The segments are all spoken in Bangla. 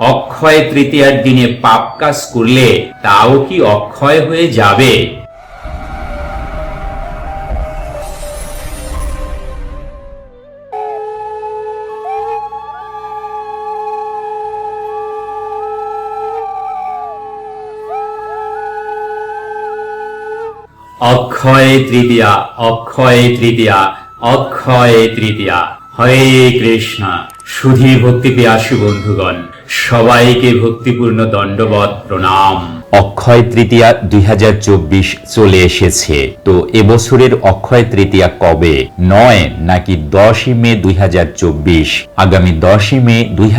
অক্ষয় তৃতীয়ার দিনে পাপ কাজ করলে তাও কি অক্ষয় হয়ে যাবে? অক্ষয় তৃতীয়া অক্ষয় তৃতীয়া অক্ষয় তৃতীয়া। হরে কৃষ্ণ। সুধী ভক্তি পেয়াসী বন্ধুগণ। সবাইকে ভক্তিপূর্ণ দণ্ডবত প্রণাম। অক্ষয় তৃতীয়া দুই হাজার চব্বিশ চলে এসেছে। তো এবছরের অক্ষয় তৃতীয়া কবে? নয় নাকি দশই মে দুই হাজার চব্বিশ? আগামী দশই মে দুই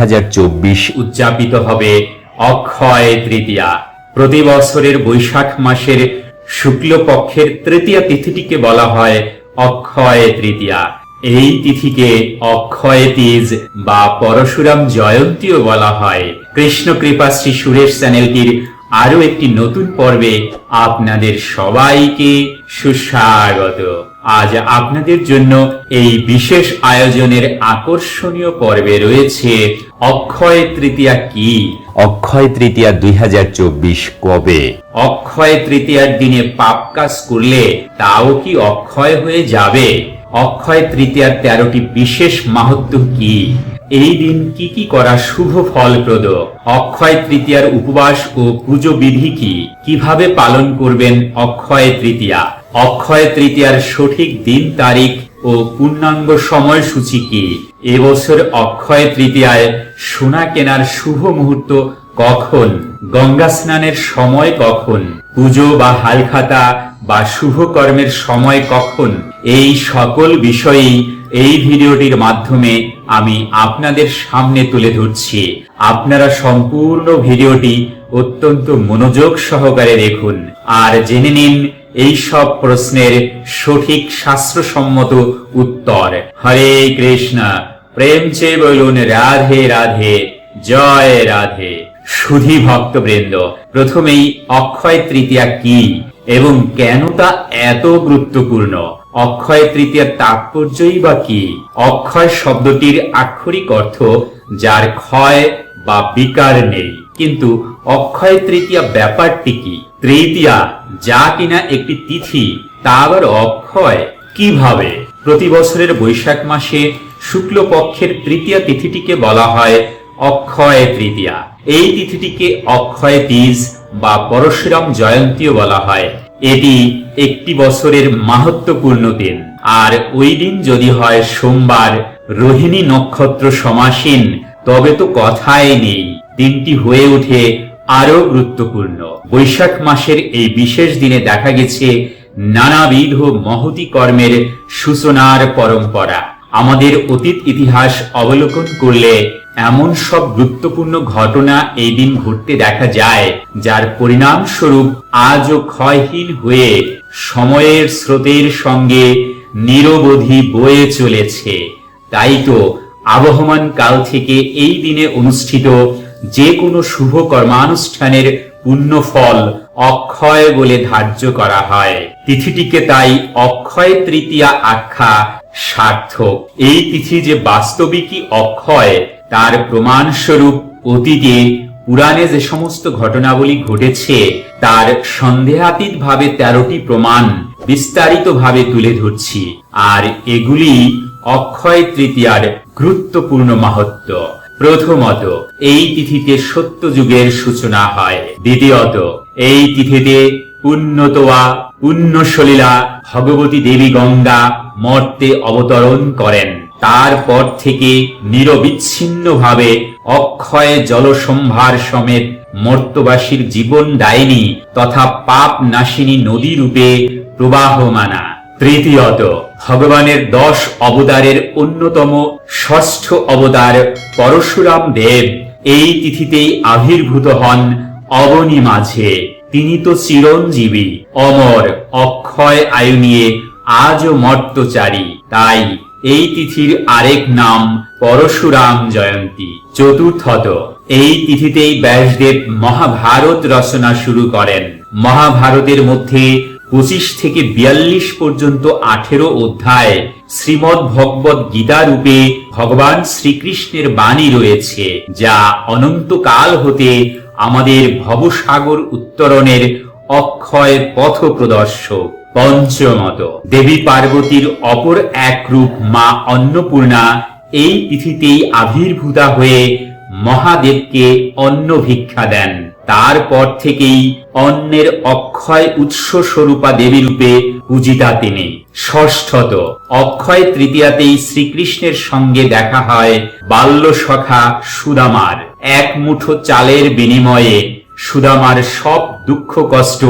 উদযাপিত হবে অক্ষয় তৃতীয়া। প্রতি বছরের বৈশাখ মাসের শুক্লপক্ষের তৃতীয়া তিথিটিকে বলা হয় অক্ষয় তৃতীয়া। এই তিথিকে অক্ষয় তিজ বা পরশুরাম জয়ন্তীও বলা হয়। কৃষ্ণ কৃপা শ্রী সুরেশ চ্যানেলটির আরও একটি নতুন পর্বে আপনাদের সবাইকে সুস্বাগত। আজ আপনাদের জন্য এই বিশেষ আয়োজনের আকর্ষণীয় পর্বে রয়েছে অক্ষয় তৃতীয়া কি? অক্ষয় তৃতীয়া দুই হাজার চব্বিশ কবে? অক্ষয় তৃতীয়ার দিনে পাপ কাজ করলে তাও কি অক্ষয় হয়ে যাবে? অক্ষয় তৃতীয়ার তেরোটি বিশেষ মাহাত্ম কি? এই দিন কি কি করা শুভ ফলপ্রদ? অক্ষয় তৃতীয়ার উপবাস ও পুজো বিধি কি? কীভাবে পালন করবেন অক্ষয় তৃতীয়া? অক্ষয় তৃতীয়ার সঠিক দিন তারিখ ও পূর্ণাঙ্গ সময়সূচি কি? এবছর অক্ষয় তৃতীয়ায় সোনা কেনার শুভ মুহূর্ত কখন? গঙ্গা স্নানের সময় কখন? পুজো বা হালখাতা বা শুভ কর্মের সময় কখন? এই সকল বিষয়েই এই ভিডিওটির মাধ্যমে আমি আপনাদের সামনে তুলে ধরছি। আপনারা সম্পূর্ণ ভিডিওটি অত্যন্ত মনোযোগ সহকারে দেখুন। আর জেনে নিন এই সব প্রশ্নের সঠিক শাস্ত্রসম্মত উত্তর। হরে কৃষ্ণ। প্রেম চেয়ে বলুন, রাধে রাধে। জয় রাধে। সুধী ভক্তবৃন্দ প্রথমেই অক্ষয় তৃতীয়া কি এবং কেন তা এত গুরুত্বপূর্ণ? অক্ষয় তৃতীয়ার তাৎপর্যই বা কি? অক্ষয় শব্দটির আক্ষরিক অর্থ যার ক্ষয় বা বিকার নেই। কিন্তু অক্ষয় তৃতীয়া ব্যাপারটি কি? তৃতীয়া, যা কিনা একটি তিথি, তা আবার অক্ষয় কীভাবে? প্রতি বছরের বৈশাখ মাসে শুক্লপক্ষের তৃতীয়া তিথিটিকে বলা হয় অক্ষয় তৃতীয়া। এই তিথিটিকে অক্ষয় তীজ বা পরশুরাম জয়ন্তীও বলা হয়। এটি একটি বছরের মাহাত্মপূর্ণ দিন। আর ওই দিন যদি হয় সোমবার, রোহিণী নক্ষত্র সমাসীন, তবে তো কথাই নেই। দিনটি হয়ে ওঠে আরও গুরুত্বপূর্ণ। বৈশাখ মাসের এই বিশেষ দিনে দেখা গেছে নানাবিধ মহতি কর্মের সূচনার পরম্পরা। আমাদের অতীত ইতিহাস অবলোকন করলে এমন সব গুরুত্বপূর্ণ ঘটনা এই দিন ঘটতে দেখা যায়, যার পরিণাম স্বরূপ আজও ক্ষয়হীন হয়ে সময়ের স্রোতের সঙ্গে নিরবধি বয়ে চলেছে। তাই তো আবহমান কাল থেকে এই দিনে অনুষ্ঠিত যে কোনো শুভ কর্মানুষ্ঠানের পুণ্য ফল অক্ষয় বলে ধার্য করা হয়। তিথিটিকে তাই অক্ষয় তৃতীয়া আখ্যা সার্থক। এই তিথি যে বাস্তবিকই অক্ষয় তার প্রমাণস্বরূপ অতীতে পুরাণে যে সমস্ত ঘটনাবলী ঘটেছে, তার সন্দেহাতীত ভাবে তেরোটি প্রমাণ বিস্তারিত ভাবে তুলে ধরছি। আর এগুলি অক্ষয় তৃতীয়ার গুরুত্বপূর্ণ মাহাত্ম। প্রথমত, এই তিথিতে সত্য যুগের সূচনা হয়। দ্বিতীয়ত, এই তিথিতে পুণ্যতোয়া পুণ্যসলীলা ভগবতী দেবী গঙ্গা মর্তে অবতরণ করেন। তারপর থেকে নিরবিচ্ছিন্নভাবে অক্ষয় জলসম্ভার সমেত মর্তবাসীর জীবন দায়িনী তথা পাপ নাশিনী নদী রূপে প্রবাহমানা। তৃতীয়ত, ভগবানের দশ অবতারের অন্যতম ষষ্ঠ অবতার পরশুরাম দেব এই তিথিতেই আবির্ভূত হন অবনী মাঝে। তিনি তো চিরঞ্জীবী, অমর, অক্ষয় আয়ু নিয়ে আজও মর্তচারী, তাই এই তিথির আরেক নাম পরশুরাম জয়ন্তী। চতুর্থত, এই তিথিতেই ব্যাসদেব মহাভারত রচনা শুরু করেন। মহাভারতের মধ্যে পঁচিশ থেকে বিয়াল্লিশ পর্যন্ত আঠেরো অধ্যায় শ্রীমদ ভগবত গীতা রূপে ভগবান শ্রীকৃষ্ণের বাণী রয়েছে, যা অনন্তকাল হতে আমাদের ভবসাগর উত্তরণের অক্ষয় পথ প্রদর্শক পঞ্চমত, দেবী পার্বতীর অপর এক রূপ মা অন্নপূর্ণা এই তিথিতেই আবির্ভূতা হয়ে মহাদেবকে অন্ন ভিক্ষা দেন। তারপর থেকেই অন্নের অক্ষয় উৎস স্বরূপা দেবী রূপে পূজিতা তিনি। ষষ্ঠত, অক্ষয় তৃতীয়াতেই শ্রীকৃষ্ণের সঙ্গে দেখা হয় বাল্য সখা সুদামার। এক মুঠো চালের বিনিময়ে সুদামার সব দুঃখ কষ্ট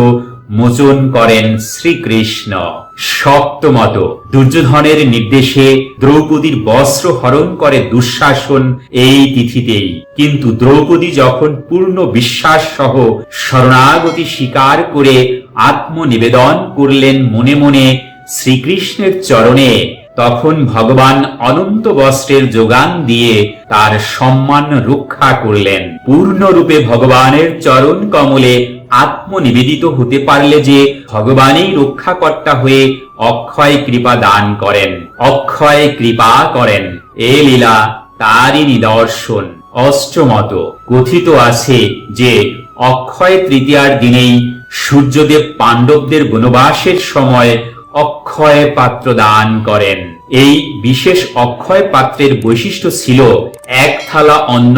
মোচন করেন শ্রীকৃষ্ণ। সপ্তমত দুর্যোধনের নির্দেশে দ্রৌপদীর বস্ত্র হরণ করে দুঃশাসন এই তিথিতেই। কিন্তু দ্রৌপদী যখন পূর্ণ বিশ্বাস সহ শরণাগতি স্বীকার করে আত্মনিবেদন করলেন মনে মনে শ্রীকৃষ্ণের চরণে, তখন ভগবান অনন্ত বস্ত্রের যোগান দিয়ে তার সম্মান রক্ষা করলেন। পূর্ণরূপে ভগবানের চরণ কমলে আত্মনিবেদিত হতে পারলে যে ভগবানই রক্ষাকর্তা হয়ে অক্ষয় কৃপা দান করেন। অক্ষয় কৃপা করেন। এ লীলা তারই নিদর্শন। অষ্টমত, কথিত আছে যে অক্ষয় তৃতীয়ার দিনেই সূর্যদেব পাণ্ডবদের বনবাসের সময় অক্ষয় পাত্র দান করেন। এই বিশেষ অক্ষয় পাত্রের বৈশিষ্ট্য ছিল এক থালা অন্ন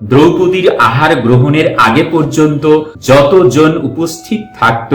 দ্রৌপদীর আহার গ্রহণের আগে পর্যন্ত যতজন উপস্থিত থাকত,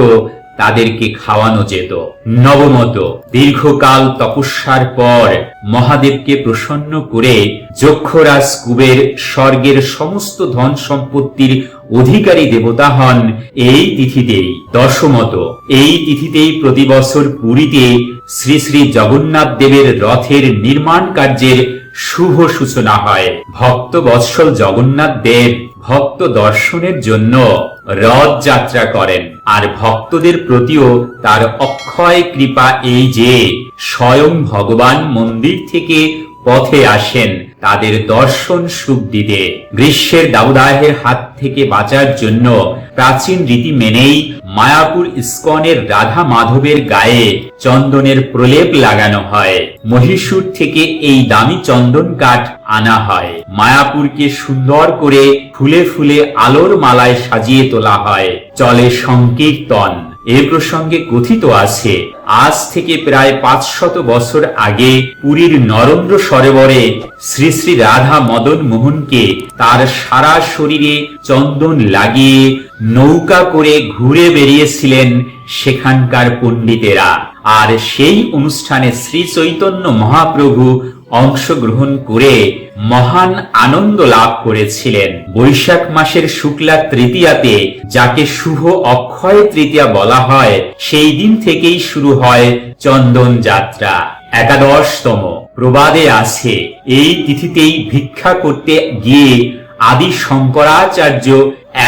তাদেরকে খাওয়ানো যেত। নবমত, দীর্ঘকাল তপস্যার পর মহাদেবকে প্রসন্ন করে যক্ষরাজ কুবের স্বর্গের সমস্ত ধন সম্পত্তির অধিকারী দেবতা হন এই তিথিতেই। দশমত, এই তিথিতেই প্রতি বছর পুরীতে শ্রী শ্রী জগন্নাথ দেবের রথের নির্মাণ কার্যের শুভ সূচনা হয়। ভক্ত বৎসল জগন্নাথ দেব ভক্ত দর্শনের জন্য রথ যাত্রা করেন। আর ভক্তদের প্রতিও তার অক্ষয় কৃপা এই যে, স্বয়ং ভগবান মন্দির থেকে পথে আসেন। তাদের দর্শন সুখ দিতে। গ্রীষ্মের দাউদাহের হাত থেকে বাঁচার জন্য প্রাচীন রীতি মেনেই মায়াপুর ইস্কনের রাধা মাধবের গায়ে চন্দনের প্রলেপ লাগানো হয়। মহীশূর থেকে এই দামি চন্দন কাঠ আনা হয়। মায়াপুরকে সুন্দর করে ফুলে ফুলে আলোর মালায় সাজিয়ে তোলা হয়। চলে সংকীর্তন। এ প্রসঙ্গে কথিত আছে, আজ থেকে প্রায় পাঁচশত বছর আগে পুরীর নরেন্দ্র সরোবরে শ্রী শ্রী রাধা মদন মোহনকে তার সারা শরীরে চন্দন লাগিয়ে নৌকা করে ঘুরে বেরিয়েছিলেন সেখানকার পণ্ডিতেরা। আর সেই অনুষ্ঠানে শ্রী চৈতন্য মহাপ্রভু অংশগ্রহণ করে মহান আনন্দ লাভ করেছিলেন। বৈশাখ মাসের শুক্লা তৃতীয়াতে, যাকে শুভ অক্ষয় তৃতীয়া বলা হয়, সেই দিন থেকেই শুরু হয় চন্দন যাত্রা। একাদশতম প্রবাদে আছে, এই তিথিতেই ভিক্ষা করতে গিয়ে আদি শঙ্করাচার্য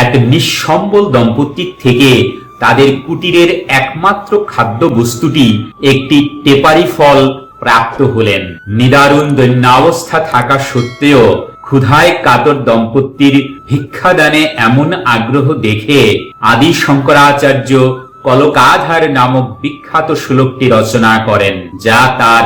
এক নিঃসম্বল দম্পতির থেকে তাদের কুটিরের একমাত্র খাদ্য বস্তুটি একটি টেপারি ফল প্রাপ্ত হলেন। নিদারুণ দৈন্যাবস্থা থাকা সত্ত্বেও ক্ষুধায় কাতর দম্পতির ভিক্ষাদানে এমন আগ্রহ দেখে আদি শঙ্করাচার্য কলকাধার নামক বিখ্যাত শ্লোকটি রচনা করেন, যা তার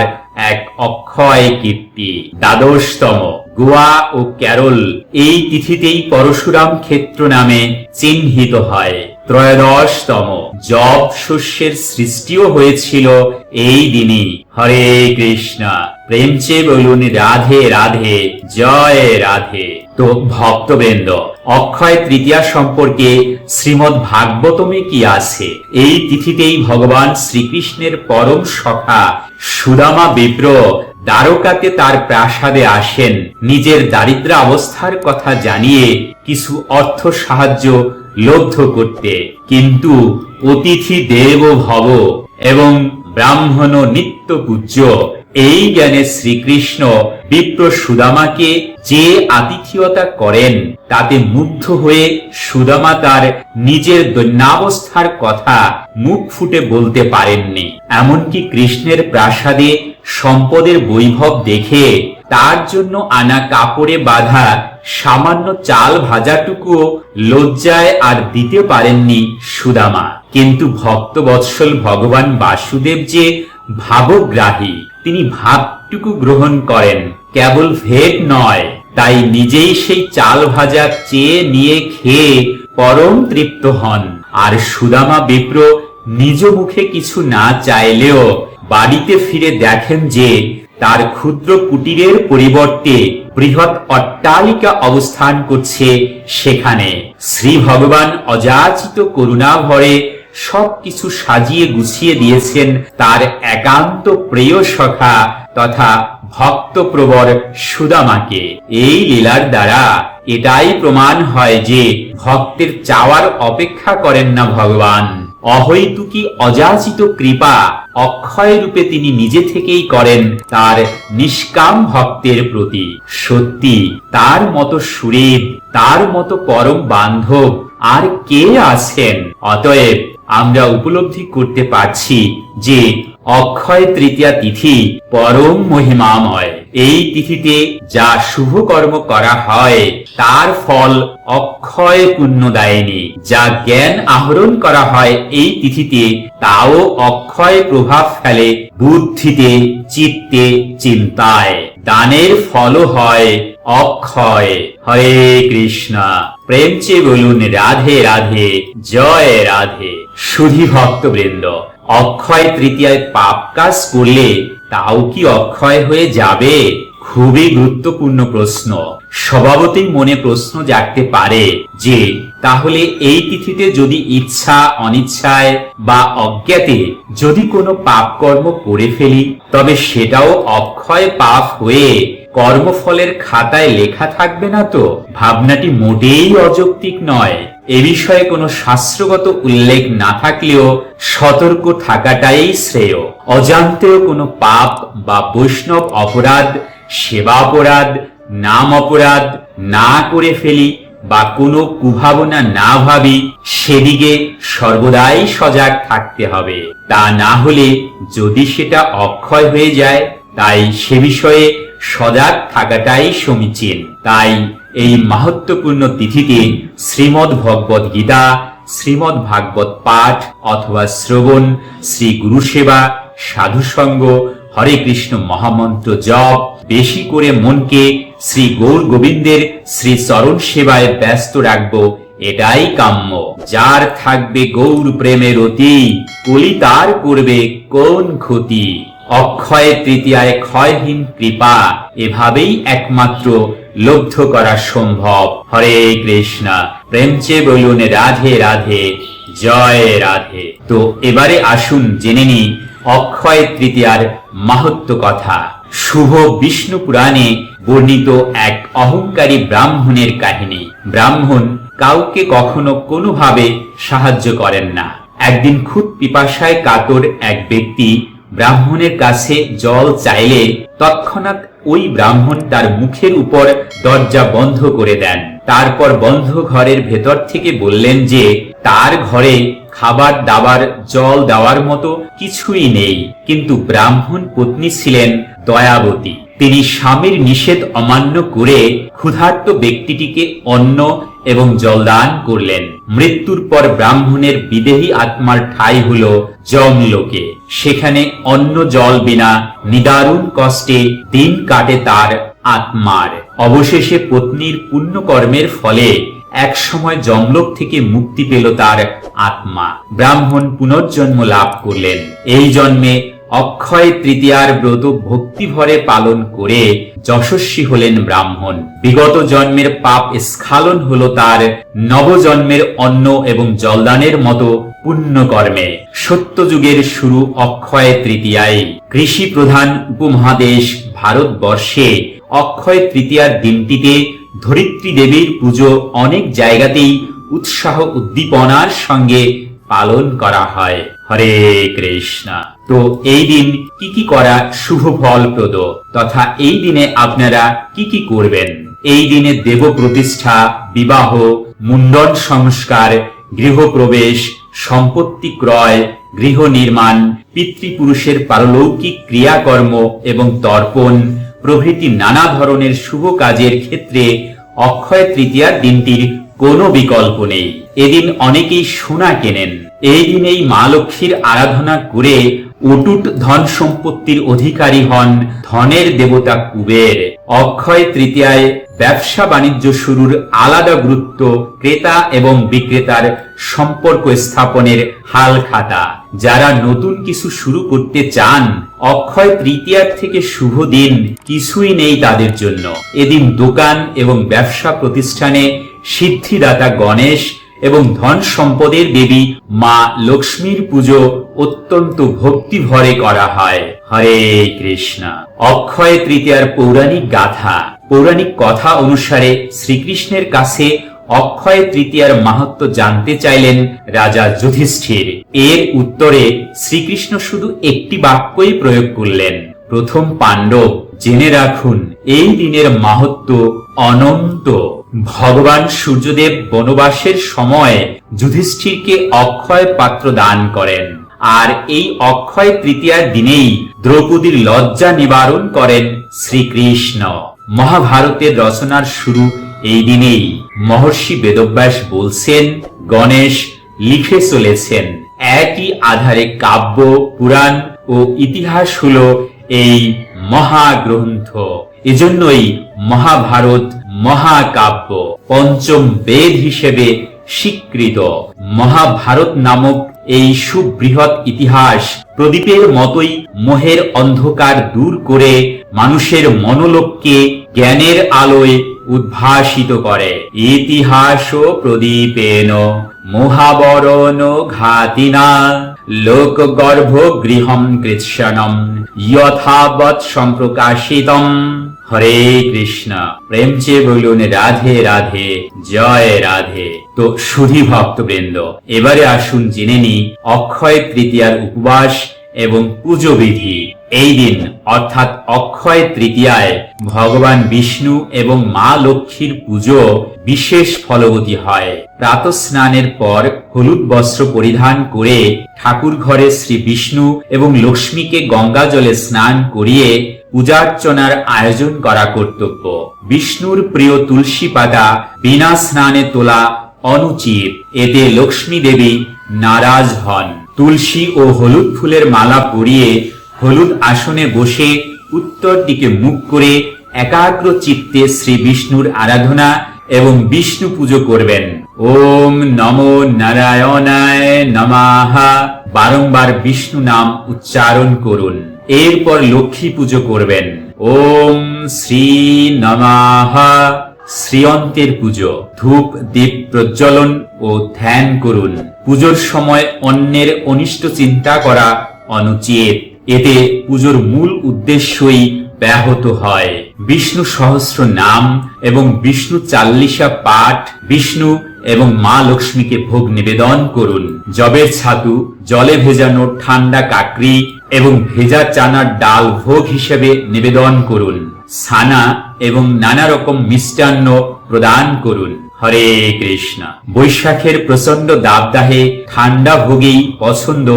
এক অক্ষয় কীর্তি। দ্বাদশতম, গোয়া ও ক্যারল এই তিথিতেই পরশুরাম ক্ষেত্র নামে চিহ্নিত হয়। ত্রয়োদশতম জব শস্যের সৃষ্টিও হয়েছিল এই দিনই। হরে কৃষ্ণ। প্রেমচে বলুন, রাধে রাধে, জয় রাধে। তো ভক্তবৃন্দ, অক্ষয় তৃতীয়া সম্পর্কে শ্রীমদ ভাগবতমে কি আছে? এই তিথিতেই ভগবান শ্রীকৃষ্ণের পরম সখা সুদামা বিপ্র দ্বারকাতে তার প্রাসাদে আসেন। নিজের দারিদ্র অবস্থার কথা জানিয়ে কিছু অর্থ সাহায্য লব্ধ করতে। কিন্তু অতিথি দেব ভব এবং ব্রাহ্মণ নিত্য পূজ্য, এই জ্ঞানে শ্রীকৃষ্ণ বিপ্র সুদামাকে যে আতিথিয়তা করেন, তাতে মুগ্ধ হয়ে সুদামা তার নিজের দৈন্যাবস্থার কথা মুখ ফুটে বলতে পারেননি। এমনকি কৃষ্ণের প্রাসাদে সম্পদের বৈভব দেখে তার জন্য আনা কাপড়ে বাঁধা সামান্য চাল ভাজাটুকুও লজ্জায় আর দিতে পারেননি সুদামা। কিন্তু ভক্তবৎসল ভগবান বাসুদেব যে ভাবগ্রাহী, তিনি ভাবটুকু গ্রহণ করেন, কেবল ভেদ নয়, তাই নিজেই সেই চাল ভাজা চেয়ে নিয়ে খেয়ে পরম তৃপ্ত হন। আর সুদামা বিপ্র নিজ মুখে কিছু না চাইলেও বাড়িতে ফিরে দেখেন যে তার ক্ষুদ্র কুটিরের পরিবর্তে বৃহৎ অট্টালিকা অবস্থান করছে সেখানে। শ্রী ভগবান অযাচিত করুণা ভরে সবকিছু সাজিয়ে গুছিয়ে দিয়েছেন তার একান্ত প্রিয় সখা তথা ভক্তপ্রবর সুদামাকে। এই লীলার দ্বারা এটাই প্রমাণ হয় যে ভক্তের চাওয়ার অপেক্ষা করেন না ভগবান। অহৈতুকী অযাচিত কৃপা অক্ষয় রূপে তিনি নিজে থেকেই করেন তার নিষ্কাম ভক্তের প্রতি। সত্যি, তার মতো সুরেব, তার মতো পরম বান্ধব আর কে আছেন? অতএব আমরা উপলব্ধি করতে পারছি যে অক্ষয় তৃতীয়া তিথি পরম মহিমাময়। এই তিথিতে যা শুভ কর্ম করা হয়, তার ফল অক্ষয় পুণ্যদায়িনী যা জ্ঞান আহরণ করা হয় এই তিথিতে, তাও অক্ষয় প্রভাব ফেলে বুদ্ধিতে, চিত্তে চিন্তায়। দানের ফলও হয় অক্ষয়। হরে কৃষ্ণ। প্রেম চেয়ে বলুন, রাধে রাধে, জয় রাধে। সুধী ভক্তবৃন্দ অক্ষয় তৃতীয়ায় পাপ কাজ করলে তাও কি অক্ষয় হয়ে যাবে? খুবই গুরুত্বপূর্ণ প্রশ্ন। স্বভাবতই মনে প্রশ্ন জাগতে পারে যে, তাহলে এই তিথিতে যদি ইচ্ছা, অনিচ্ছায় বা অজ্ঞাতে যদি কোনো পাপ কর্ম করে ফেলি, তবে সেটাও অক্ষয় পাপ হয়ে কর্মফলের খাতায় লেখা থাকবে না তো? ভাবনাটি মোটেই অযৌক্তিক নয়। এ বিষয়ে কোনো শাস্ত্রগত উল্লেখ না থাকলেও সতর্ক থাকাটাই শ্রেয়। অজান্তেও কোনো পাপ বা বৈষ্ণব অপরাধ সেবা অপরাধ নাম অপরাধ না করে ফেলি বা কোনো কুভাবনা না ভাবি, সেদিকে সর্বদাই সজাগ থাকতে হবে। তা না হলে যদি সেটা অক্ষয় হয়ে যায়, তাই সে বিষয়ে সজাগ থাকাটাই সমীচীন। তাই এই মাহাত্মপূর্ণ তিথিতে শ্রীমদ ভগবত গীতা, শ্রীমদ ভাগবত পাঠ অথবা শ্রবণ, শ্রী গুরু সেবা সাধুসঙ্গ হরে কৃষ্ণ মহামন্ত্র জপ, বেশি করে মনকে শ্রী গৌর গোবিন্দের শ্রী চরণ সেবায় ব্যস্ত রাখব, এটাই কাম্য। যার থাকবে গৌর প্রেমের অতি, কলি তার করবে কোন ক্ষতি? অক্ষয় তৃতীয়ায় ক্ষয়হীন কৃপা, এভাবেই একমাত্র লব্ধ করা সম্ভব। হরে কৃষ্ণ প্রেমচে বলুন রাধে রাধে, জয় রাধে। তো এবারে আসুন জেনে নি অক্ষয় তৃতীয়ার মাহাত্ম কথা। শুভ বিষ্ণু পুরাণে বর্ণিত এক অহংকারী ব্রাহ্মণের কাহিনী। ব্রাহ্মণ কাউকে কখনো কোনোভাবে সাহায্য করেন না। একদিন খুব পিপাসায় কাতর এক ব্যক্তি ব্রাহ্মণের কাছে জল চাইলে তৎক্ষণাৎ ওই ব্রাহ্মণ তার মুখের উপর দরজা বন্ধ করে দেন। তারপর বন্ধ ঘরের ভেতর থেকে বললেন যে, তার ঘরে খাবার দাবার, জল দেওয়ার মতো কিছুই নেই। কিন্তু ব্রাহ্মণ পত্নী ছিলেন দয়াবতী। তিনি স্বামীর নিষেধ অমান্য করে ক্ষুধার্ত ব্যক্তিটিকে অন্ন এবং জলদান করলেন। মৃত্যুর পর ব্রাহ্মণের বিদেহী আত্মার ঠাই হল জমলোকে সেখানে অন্য জল বিনা নিদারুণ কষ্টে দিন কাটে তার আত্মার। অবশেষে পত্নীর পুণ্যকর্মের ফলে একসময় জমলোক থেকে মুক্তি পেল তার আত্মা। ব্রাহ্মণ পুনর্জন্ম লাভ করলেন। এই জন্মে অক্ষয় তৃতীয়ার ব্রত ভক্তি ভরে পালন করে যশস্বী হলেন ব্রাহ্মণ। বিগত জন্মের পাপ স্খালন হলো তার নবজন্মের অন্ন এবং জলদানের মতো পুণ্যকর্মে। সত্যযুগের শুরু অক্ষয় তৃতীয়ায়। কৃষি প্রধান উপমহাদেশ ভারতবর্ষে অক্ষয় তৃতীয়ার দিনটিতে ধরিত্রী দেবীর পুজো অনেক জায়গাতেই উৎসাহ উদ্দীপনার সঙ্গে পালন করা হয়। হরে কৃষ্ণ। তো এই দিন কি কি করা শুভ ফলপ্রদ তথা এই দিনে আপনারা কি কি করবেন? এই দিনে দেব প্রতিষ্ঠা বিবাহ, মুন্ডন সংস্কার, গৃহপ্রবেশ, সম্পত্তি ক্রয়, গৃহ নির্মাণ, পিতৃপুরুষের পারলৌকিক ক্রিয়াকর্ম এবং তর্পণ, প্রভৃতি নানা ধরনের শুভ কাজের ক্ষেত্রে অক্ষয় তৃতীয়ার দিনটির কোনো বিকল্প নেই। এদিন অনেকেই সোনা কেনেন। এই দিনেই মা লক্ষ্মীর আরাধনা করে অটুট ধন সম্পত্তির অধিকারী হন ধনের দেবতা কুবের। অক্ষয় তৃতীয়ায় ব্যবসা বাণিজ্য শুরুর আলাদা গুরুত্ব ক্রেতা এবং বিক্রেতার সম্পর্ক স্থাপনের হাল খাতা। যারা নতুন কিছু শুরু করতে চান, অক্ষয় তৃতীয়ার থেকে শুভ দিন কিছুই নেই তাদের জন্য। এদিন দোকান এবং ব্যবসা প্রতিষ্ঠানে সিদ্ধিদাতা গণেশ এবং ধন সম্পদের দেবী মা লক্ষ্মীর পুজো অত্যন্ত ভক্তি ভরে করা হয়। হরে কৃষ্ণ। অক্ষয় তৃতীয়ার পৌরাণিক গাথা, পৌরাণিক কথা অনুসারে শ্রীকৃষ্ণের কাছে অক্ষয় তৃতীয়ার মাহাত্ম জানতে চাইলেন রাজা যুধিষ্ঠির। এর উত্তরে শ্রীকৃষ্ণ শুধু একটি বাক্যই প্রয়োগ করলেন। প্রথম পাণ্ডব জেনে রাখুন, এই দিনের মাহাত্ম অনন্ত। ভগবান সূর্যদেব বনবাসের সময় যুধিষ্ঠিরকে অক্ষয় পাত্র দান করেন। আর এই অক্ষয় তৃতীয়ার দিনেই দ্রৌপদীর লজ্জা নিবারণ করেন শ্রীকৃষ্ণ। মহাভারতের রচনার শুরু এই দিনেই মহর্ষি বেদব্যাস বলছেন, গণেশ, লিখে চলেছেন। একই আধারে কাব্য, পুরাণ ও ইতিহাস হল এই মহাগ্রন্থ। এজন্যই মহাভারত মহাকাব্য পঞ্চম বেদ হিসেবে স্বীকৃত। মহাভারত নামক এই সুবৃহৎ ইতিহাস প্রদীপের মতোই মোহের অন্ধকার দূর করে মানুষের মনোলোককে জ্ঞানের আলোয় উদ্ভাসিত করে। ইতিহাস প্রদীপেন মোহাবরণ ঘাতিনা লোক গর্ভ গৃহম কৃৎসনম যথাবৎ সম্প্রকাশিতম। হরে কৃষ্ণ। প্রেম চেয়ে বলুন রাধে রাধে, জয় রাধে। তো সুধী ভক্তবৃন্দ, এবারে আসুন জেনে নি অক্ষয় তৃতীয়ার উপবাস এবং পুজো বিধি। এই দিন, অর্থাৎ অক্ষয় তৃতীয়ায় ভগবান বিষ্ণু এবং মা লক্ষ্মীর পুজো বিশেষ ফলবতী হয়। প্রাত স্নানের পর হলুদ বস্ত্র পরিধান করে ঠাকুর ঘরে শ্রী বিষ্ণু এবং লক্ষ্মীকে গঙ্গা জলে স্নান করিয়ে পূজার্চনার আয়োজন করা কর্তব্য। বিষ্ণুর প্রিয় তুলসী পাতা বিনা স্নানে তোলা অনুচিত এতে লক্ষ্মী দেবী নারাজ হন। তুলসী ও হলুদ ফুলের মালা পরিয়ে হলুদ আসনে বসে উত্তর দিকে মুখ করে একাগ্র চিত্তে শ্রী বিষ্ণুর আরাধনা এবং বিষ্ণু পুজো করবেন। ওম নমো নারায়ণায় নমাহা বারংবার বিষ্ণু নাম উচ্চারণ করুন। এরপর লক্ষ্মী পুজো করবেন। ওম শ্রী নমাহা শ্রীয়ন্তের পুজো। ধূপ, দীপ প্রজ্বলন ও ধ্যান করুন। পুজোর সময় অন্যের অনিষ্ট চিন্তা করা অনুচিত। এতে পুজোর মূল উদ্দেশ্যই ব্যাহত হয়। বিষ্ণু সহস্র নাম এবং বিষ্ণু চাল্লিশা পাঠ, বিষ্ণু এবং মা লক্ষ্মীকে ভোগ নিবেদন করুন। জবের ছাতু, জলে ভেজানো ঠান্ডা কাকরি এবং ভেজা চানার ডাল ভোগ হিসেবে নিবেদন করুন। ছানা এবং নানা রকম মিষ্টান্ন প্রদান করুন। হরে কৃষ্ণ। বৈশাখের প্রচণ্ড দাবদাহে ঠান্ডা ভোগেই পছন্দ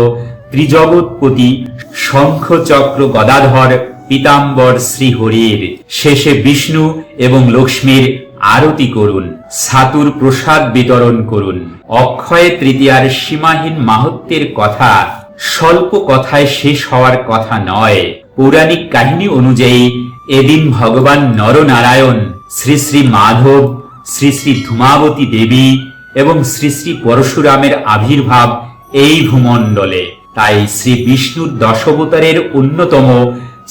ত্রিজগৎপতি শঙ্খ চক্র গদাধর, পীতাম্বর শ্রীহরির শেষে বিষ্ণু এবং লক্ষ্মীর আরতি করুন, সাতুর প্রসাদ বিতরণ করুন। অক্ষয় তৃতীয়ার সীমাহীন মাহাত্মের কথা স্বল্প কথায় শেষ হওয়ার কথা নয়। পৌরাণিক কাহিনী অনুযায়ী, এদিন ভগবান নরনারায়ণ, শ্রী শ্রী মাধব, শ্রী শ্রী ধূমাবতী দেবী এবং শ্রী শ্রী পরশুরামের আবির্ভাব এই ভূমণ্ডলে। তাই শ্রী বিষ্ণুর দশবতারের অন্যতম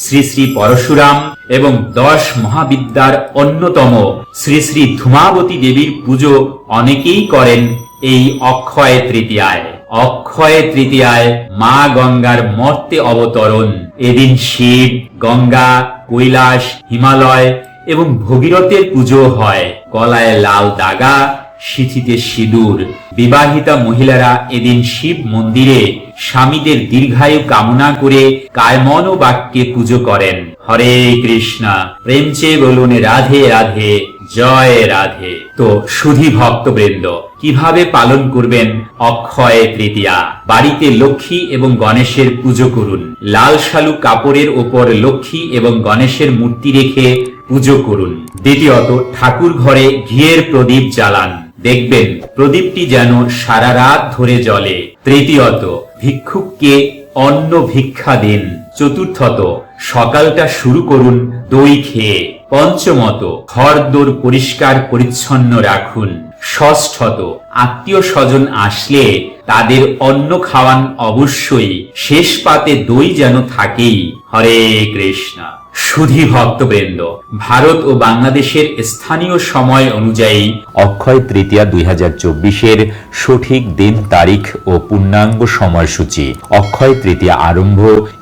শ্রী শ্রী পরশুরাম এবং দশ মহাবিদ্যার অন্যতম শ্রী শ্রী ধূমাবতী দেবীর পুজো অনেকেই করেন এই অক্ষয় তৃতীয়ায়। অক্ষয় তৃতীয়ায় মা গঙ্গার মর্তে অবতরণ। এদিন শিব, গঙ্গা, কৈলাস, হিমালয় এবং ভগীরথের পুজো হয়। গলায় লাল দাগা সিথিতে সিঁদুর। বিবাহিতা মহিলারা এদিন শিব মন্দিরে স্বামীদের দীর্ঘায়ু কামনা করে কায়মন ও বাক্যে পুজো করেন। হরে কৃষ্ণ, প্রেম চেয়ে বলুন রাধে রাধে, জয় রাধে। তো সুধী ভক্তবৃন্দ, কীভাবে পালন করবেন অক্ষয় তৃতীয়া? বাড়িতে লক্ষ্মী এবং গণেশের পুজো করুন। লাল শালু কাপড়ের ওপর লক্ষ্মী এবং গণেশের মূর্তি রেখে পুজো করুন। দ্বিতীয়ত ঠাকুর ঘরে ঘিয়ের প্রদীপ জ্বালান। দেখবেন, প্রদীপটি যেন সারা রাত ধরে জ্বলে। তৃতীয়ত, ভিক্ষুককে অন্ন ভিক্ষা দিন। চতুর্থত, সকালটা শুরু করুন দই খেয়ে। পঞ্চমত, ঘরদোর পরিষ্কার পরিচ্ছন্ন রাখুন। ষষ্ঠত আত্মীয় স্বজন আসলে তাদের অন্ন খাওয়ান অবশ্যই। শেষ পাতে দই যেন থাকেই। হরে কৃষ্ণ। সুধী ভক্তবৃন্দ, ভারত ও বাংলাদেশের স্থানীয় সময় অনুযায়ী অক্ষয় তৃতীয়া দুই হাজার চব্বিশের সঠিক দিন, তারিখ ও পূর্ণাঙ্গ সময়সূচি। অক্ষয় তৃতীয়া আরম্ভ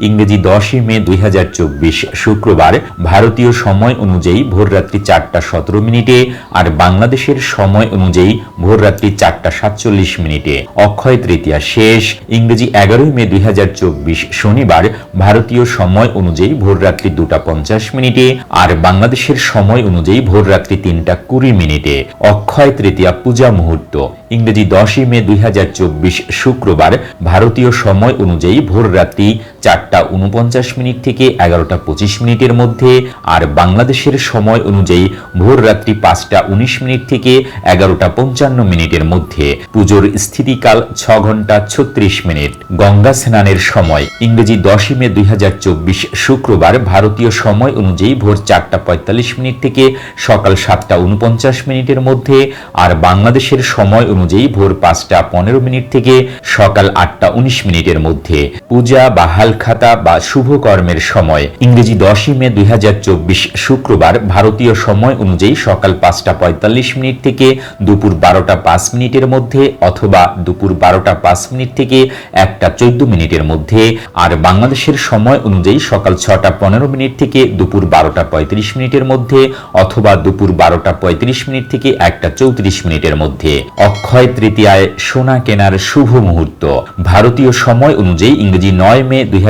ইংরেজি দশই মে দুই হাজার চব্বিশ শুক্রবার। ভারতীয় সময় অনুযায়ী ভোররাত্রি চারটা সতেরো মিনিটে আর বাংলাদেশের সময় অনুযায়ী ভোররাত্রি চারটা সাতচল্লিশ মিনিটে। অক্ষয় তৃতীয়া শেষ ইংরেজি এগারোই মে দুই হাজার চব্বিশ শনিবার। ভারতীয় সময় অনুযায়ী ভোররাত্রি দুটা পঞ্চাশ মিনিটে আর বাংলাদেশের সময় অনুযায়ী ভোররাত্রি তিনটা কুড়ি মিনিটে। অক্ষয় তৃতীয়া পূজা মুহূর্ত। ইংরেজি দশই মে দুই শুক্রবার ভারতীয় সময় অনুযায়ী ভোররাত্রি চারটা উনপঞ্চাশ মিনিট থেকে এগারোটা পঁচিশ মিনিটের মধ্যে আর বাংলাদেশের সময় অনুযায়ী ভোররাত্রি পাঁচটা উনিশ মিনিট থেকে এগারোটা পঞ্চান্ন মিনিটের মধ্যে। পুজোর স্থিতিকাল ছ ঘণ্টা ছত্রিশ মিনিট। গঙ্গা স্নানের সময়। ইংরেজি দশই মে দুই হাজার চব্বিশ শুক্রবার ভারতীয় সময় অনুযায়ী ভোর চারটা পঁয়তাল্লিশ মিনিট থেকে সকাল সাতটা উনপঞ্চাশ মিনিটের মধ্যে আর বাংলাদেশের সময় অনুযায়ী ভোর পাঁচটা পনেরো মিনিট থেকে সকাল আটটা উনিশ মিনিটের মধ্যে। পূজা বা হালখাতা বা শুভ কর্মের সময়। ইংরেজি দশই মে দুই শুক্রবার ভারতীয় সময় অনুযায়ী সকাল পাঁচটা পঁয়তাল্লিশ মিনিট থেকে দুপুর বারোটা পাঁচ মিনিটের মধ্যে অথবা দুপুর বারোটা পাঁচ মিনিট থেকে একটা চোদ্দ মিনিটের মধ্যে। আর বাংলাদেশের সময় অনুযায়ী সকাল ছটা পনেরো মিনিট থেকে দুপুর বারোটা পঁয়ত্রিশ মিনিটের মধ্যে অথবা দুপুর বারোটা পঁয়ত্রিশ মিনিট থেকে একটা চৌত্রিশ মিনিটের মধ্যে। অক্ষয় তৃতীয়ায় সোনা কেনার শুভ মুহূর্ত। ভারতীয় সময় অনুযায়ী ইংরেজি নয় মে দুই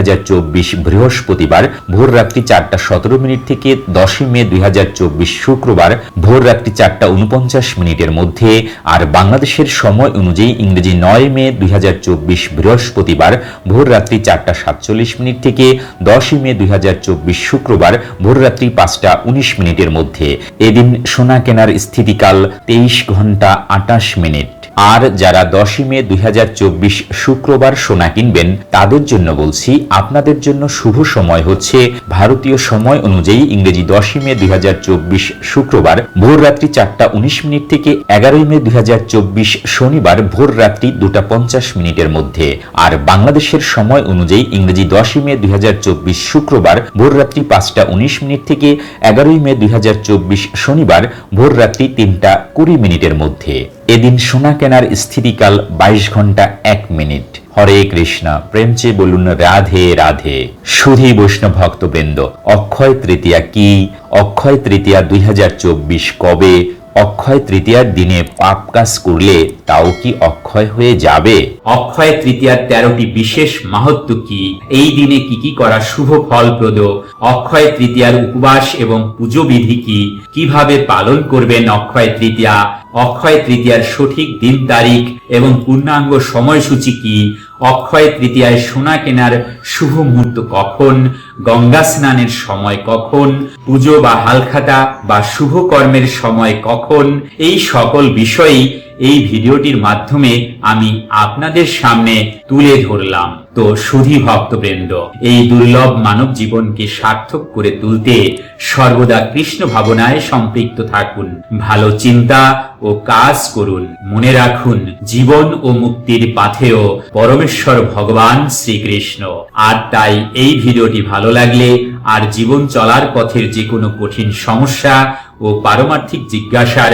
বৃহস্পতিবার, ভোর রাত্রি চারটা সতেরো মিনিট থেকে দশই মে দুই হাজার চব্বিশ শুক্রবার, ভোর রাত্রি চারটা উনপঞ্চাশ মিনিটের মধ্যে। আর বাংলাদেশের সময় অনুযায়ী ইংরেজি নয় মে দুই হাজার চব্বিশ বৃহস্পতিবার, ভোর রাত্রি চারটা সাতচল্লিশ মিনিট থেকে দশই মে দুই হাজার চব্বিশ শুক্রবার ভোররাত্রি পাঁচটা উনিশ মিনিটের মধ্যে। এদিন সোনা কেনার স্থিতিকাল তেইশ ঘণ্টা আটাশ মিনিট। আর যারা দশই মে দুই হাজার চব্বিশ শুক্রবার সোনা কিনবেন, তাদের জন্য বলছি, আপনাদের জন্য শুভ সময় হচ্ছে ভারতীয় সময় অনুযায়ী ইংরেজি দশই মে দুই হাজার চব্বিশ শুক্রবার ভোর রাত্রি চারটা উনিশ মিনিট থেকে এগারোই মে দুই হাজার চব্বিশ শনিবার ভোর রাত্রি দুটা পঞ্চাশ মিনিটের মধ্যে। আর বাংলাদেশের সময় অনুযায়ী ইংরেজি দশই মে দুই হাজার চব্বিশ শুক্রবার ভোর রাত্রি পাঁচটা উনিশ মিনিট থেকে এগারোই মে দুই হাজার চব্বিশ শনিবার ভোর রাত্রি তিনটা কুড়ি মিনিটের মধ্যে। এদিন সোনা কেনার স্থিতিকাল বাইশ ঘণ্টা এক মিনিট। হরে কৃষ্ণ, প্রেম চেয়ে বলুন রাধে রাধে। সুধী বৈষ্ণব ভক্তবৃন্দ, অক্ষয় তৃতীয়া কি? অক্ষয় তৃতীয়া দুই হাজার চব্বিশ কবে? অক্ষয় তৃতীয়ার দিনে পাপ কাজ করলে তাও কি অক্ষয় হয়ে যাবে? অক্ষয় তৃতীয়ার তেরোটি বিশেষ মাহাত্ম কি? এই দিনে কি কি করা শুভ ফলপ্রদ? অক্ষয় তৃতীয়ার উপবাস এবং পুজো বিধি কি? কীভাবে পালন করবেন অক্ষয় তৃতীয়া? অক্ষয় তৃতীয়ার সঠিক দিন তারিখ এবং পূর্ণাঙ্গ সময়সূচি কি? অক্ষয় তৃতীয়ায় সোনা কেনার শুভ মুহূর্ত কখন? গঙ্গা স্নানের সময় কখন? পুজো বা হালখাতা বা শুভ কর্মের সময় কখন? এই সকল বিষয়ই এই ভিডিওটির মাধ্যমে আমি আপনাদের সামনে তুলে ধরলাম। তো সুধী ভক্তবৃন্দ, এই দুর্লভ মানব জীবনকে সার্থক করে তুলতে সর্বদা কৃষ্ণ ভাবনায় সম্পৃক্ত থাকুন। ভালো চিন্তা ও কাজ করুন। মনে রাখুন, জীবন ও মুক্তির পাথেও পরমেশ্বর ভগবান শ্রীকৃষ্ণ। আর তাই এই ভিডিওটি ভালো লাগলে আর জীবন চলার পথের যে কোনো কঠিন সমস্যা ও পারমার্থিক জিজ্ঞাসার